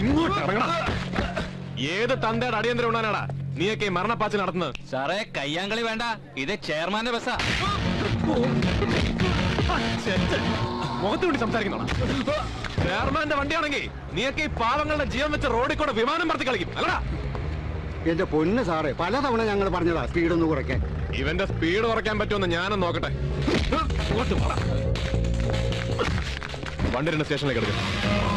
ഇങ്ങോട്ട് ഇറങ്ങടാ ഏത് തന്തയുടെ അടിയന്തരം ഉണ്ടാനാടാ നീയൊക്കെ മരണപ്പാച്ച് നടത്തുന്നത്. സാറേ കയ്യാങ്കളി വേണ്ട. ഇത് ചെയർമാന്റെ ബസ്സാ. മുഖത്ത് വേണ്ടി സംസാരിക്കുന്നോടാ. ചെയർമാന്റെ വണ്ടിയാണെങ്കിൽ നീയൊക്കെ ഈ പാവങ്ങളുടെ ജീവൻ വെച്ച് റോഡിൽ കൂടെ വിമാനം പറത്തി കളിക്കും. അല്ലടാ. എന്റെ പൊന്ന് സാറേ പലതവണ ഞങ്ങൾ പറഞ്ഞതാ സ്പീഡ് ഒന്ന് കുറയ്ക്കാൻ. ഇവന്റെ സ്പീഡ് കുറയ്ക്കാൻ പറ്റുമെന്ന് ഞാനും നോക്കട്ടെ. വണ്ടി രണ്ട് സ്റ്റേഷനിലേക്ക് എടുക്കാം.